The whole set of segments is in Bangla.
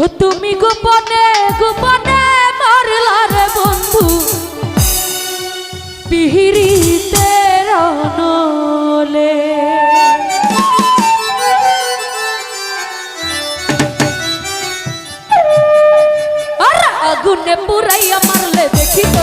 ও তুমি গোপনে গোপনে মারলার বন্ধু। পিহিরি রনলে আগুনে পুরাইয়া মারলে দেখি তো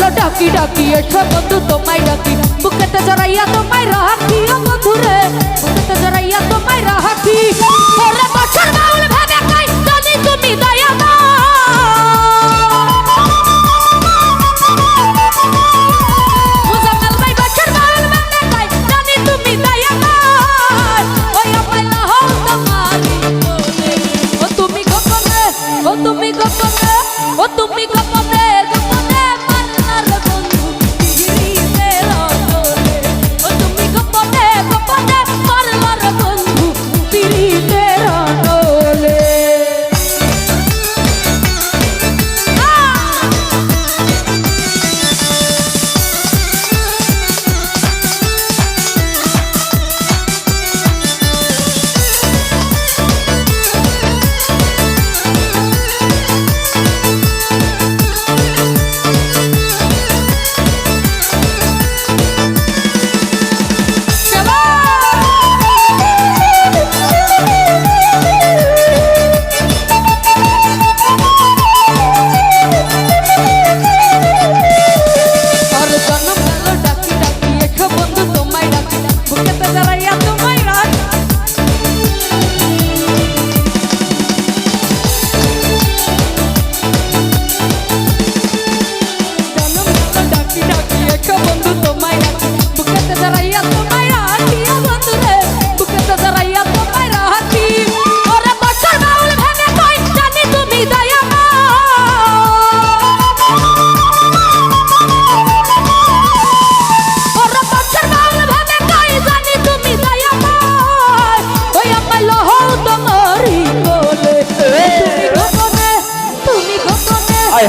চলো ডাকি ডাকি এসো বন্ধু তোমায় ডাকি। বুকেতে জড়াইয়া তোমায় রাখি বন্ধু রে বুকেতে জড়াইয়া তোমায় রাখি।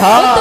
হ্যাঁ